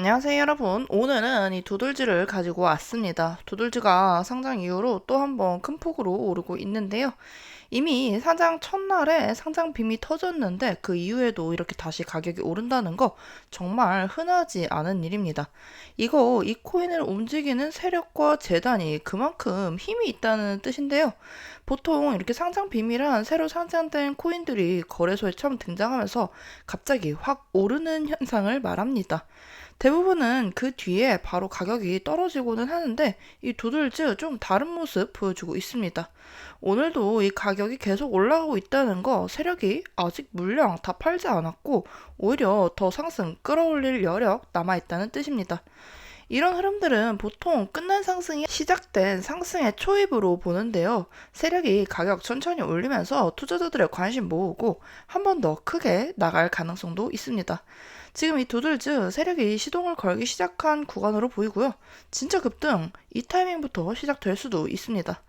안녕하세요 여러분. 오늘은 이 두들즈를 가지고 왔습니다. 두들즈가 상장 이후로 또 한번 큰 폭으로 오르고 있는데요 이미 상장 첫날에 상장 빔이 터졌는데 그 이후에도 이렇게 다시 가격이 오른다는 거 정말 흔하지 않은 일입니다. 이거 이 코인을 움직이는 세력과 재단이 그만큼 힘이 있다는 뜻인데요. 보통 이렇게 상장 빔이란 새로 상장된 코인들이 거래소에 처음 등장하면서 갑자기 확 오르는 현상을 말합니다. 대부분은 그 뒤에 바로 가격이 떨어지고는 하는데 이 두들즈 좀 다른 모습 보여주고 있습니다. 오늘도 이 가격 이 계속 올라가고 있다는 거 세력이 아직 물량 다 팔지 않았고 오히려 더 상승 끌어올릴 여력 남아있다는 뜻입니다. 이런 흐름들은 보통 끝난 상승이 시작된 상승의 초입으로 보는데요. 세력이 가격 천천히 올리면서 투자자들의 관심 모으고 한 번 더 크게 나갈 가능성도 있습니다. 지금 이 두들즈 세력이 시동을 걸기 시작한 구간으로 보이고요. 진짜 급등 이 타이밍부터 시작될 수도 있습니다.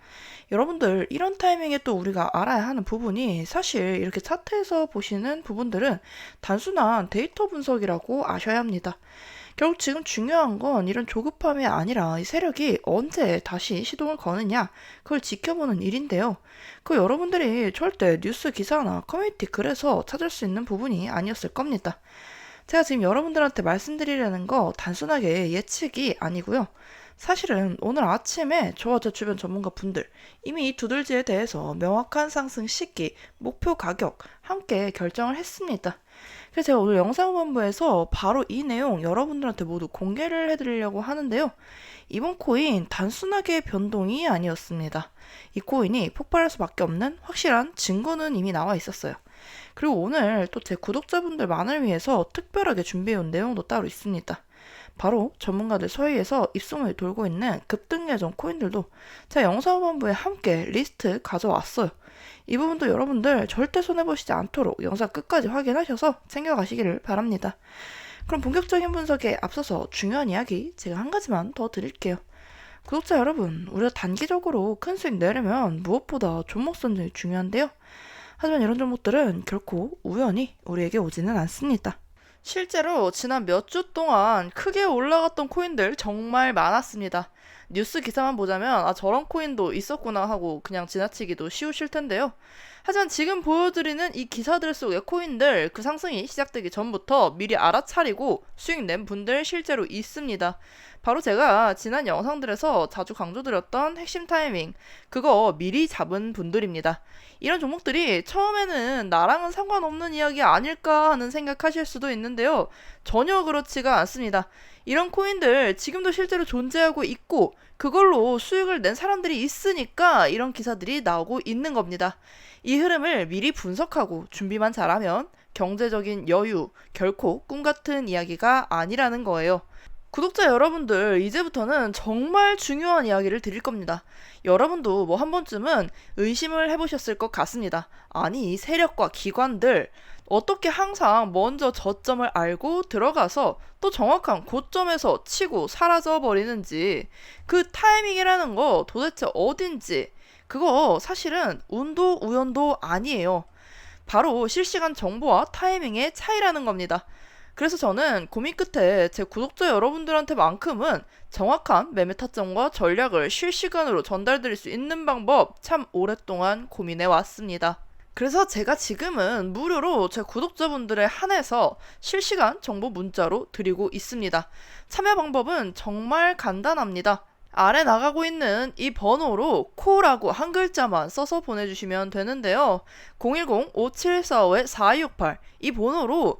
여러분들 이런 타이밍에 또 우리가 알아야 하는 부분이 사실 이렇게 차트에서 보시는 부분들은 단순한 데이터 분석이라고 아셔야 합니다. 결국 지금 중요한 건 이런 조급함이 아니라 이 세력이 언제 다시 시동을 거느냐 그걸 지켜보는 일인데요. 그 여러분들이 절대 뉴스 기사나 커뮤니티 글에서 찾을 수 있는 부분이 아니었을 겁니다. 제가 지금 여러분들한테 말씀드리려는 거 단순하게 예측이 아니고요. 사실은 오늘 아침에 저와 제 주변 전문가 분들 이미 이 두들지에 대해서 명확한 상승 시기, 목표 가격 함께 결정을 했습니다. 그래서 제가 오늘 영상본부에서 바로 이 내용 여러분들한테 모두 공개를 해드리려고 하는데요. 이번 코인 단순하게 변동이 아니었습니다. 이 코인이 폭발할 수밖에 없는 확실한 증거는 이미 나와 있었어요. 그리고 오늘 또 제 구독자분들 만을 위해서 특별하게 준비해온 내용도 따로 있습니다. 바로 전문가들 사이에서 입소문이 돌고 있는 급등 예정 코인들도 제가 영상본부에 함께 리스트 가져왔어요. 이 부분도 여러분들 절대 손해보시지 않도록 영상 끝까지 확인하셔서 챙겨가시기를 바랍니다. 그럼 본격적인 분석에 앞서서 중요한 이야기 제가 한 가지만 더 드릴게요. 구독자 여러분, 우리가 단기적으로 큰 수익 내려면 무엇보다 종목 선정이 중요한데요. 하지만 이런 종목들은 결코 우연히 우리에게 오지는 않습니다. 실제로 지난 몇 주 동안 크게 올라갔던 코인들 정말 많았습니다. 뉴스 기사만 보자면 아 저런 코인도 있었구나 하고 그냥 지나치기도 쉬우실 텐데요. 하지만 지금 보여드리는 이 기사들 속의 코인들 그 상승이 시작되기 전부터 미리 알아차리고 수익 낸 분들 실제로 있습니다. 바로 제가 지난 영상들에서 자주 강조드렸던 핵심 타이밍, 그거 미리 잡은 분들입니다. 이런 종목들이 처음에는 나랑은 상관없는 이야기 아닐까 하는 생각하실 수도 있는데요. 전혀 그렇지가 않습니다. 이런 코인들 지금도 실제로 존재하고 있고 그걸로 수익을 낸 사람들이 있으니까 이런 기사들이 나오고 있는 겁니다. 이 흐름을 미리 분석하고 준비만 잘하면 경제적인 여유 결코 꿈 같은 이야기가 아니라는 거예요. 구독자 여러분들, 이제부터는 정말 중요한 이야기를 드릴 겁니다. 여러분도 뭐 한 번쯤은 의심을 해보셨을 것 같습니다. 아니, 세력과 기관들, 어떻게 항상 먼저 저점을 알고 들어가서 또 정확한 고점에서 치고 사라져 버리는지, 그 타이밍이라는 거 도대체 어딘지, 그거 사실은 운도 우연도 아니에요. 바로 실시간 정보와 타이밍의 차이라는 겁니다. 그래서 저는 고민 끝에 제 구독자 여러분들한테만큼은 정확한 매매 타점과 전략을 실시간으로 전달드릴 수 있는 방법 참 오랫동안 고민해 왔습니다. 그래서 제가 지금은 무료로 제 구독자분들에 한해서 실시간 정보 문자로 드리고 있습니다. 참여 방법은 정말 간단합니다. 아래 나가고 있는 이 번호로 코라고 한 글자만 써서 보내주시면 되는데요. 010-5745-4268 이 번호로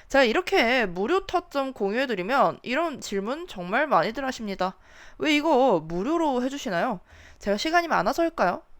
제가 이렇게 무료 타점 공유해드리면 이런 질문 정말 많이들 하십니다. 왜 이거 무료로 해주시나요? 제가 시간이 많아서일까요?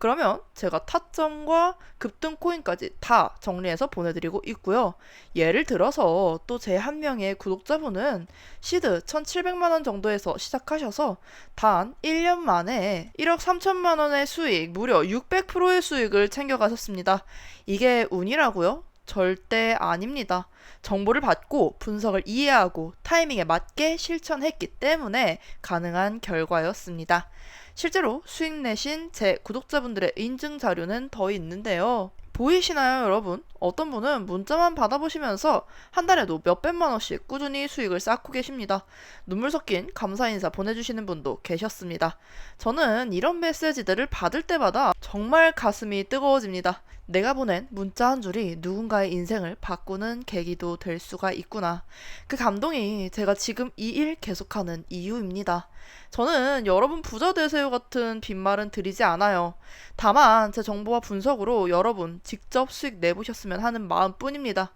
그러면 제가 타점과 급등 코인까지 다 정리해서 보내드리고 있고요. 예를 들어서 또 제 한 명의 구독자분은 시드 1,700만 원 정도에서 시작하셔서 단 1년 만에 1억 3천만 원의 수익, 무려 600%의 수익을 챙겨가셨습니다. 이게 운이라고요? 절대 아닙니다. 정보를 받고 분석을 이해하고 타이밍에 맞게 실천했기 때문에 가능한 결과였습니다. 실제로 수익 내신 제 구독자분들의 인증 자료는 더 있는데요. 보이시나요, 여러분? 어떤 분은 문자만 받아보시면서 한 달에도 몇백만 원씩 꾸준히 수익을 쌓고 계십니다. 눈물 섞인 감사 인사 보내주시는 분도 계셨습니다. 저는 이런 메시지들을 받을 때마다 정말 가슴이 뜨거워집니다. 내가 보낸 문자 한 줄이 누군가의 인생을 바꾸는 계기도 될 수가 있구나. 그 감동이 제가 지금 이 일 계속하는 이유입니다. 저는 여러분 부자 되세요 같은 빈말은 드리지 않아요. 다만 제 정보와 분석으로 여러분 직접 수익 내보셨으면 하는 마음뿐입니다.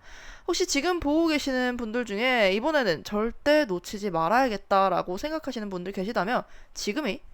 혹시 지금 보고 계시는 분들 중에 이번에는 절대 놓치지 말아야겠다라고 생각하시는 분들 계시다면 지금이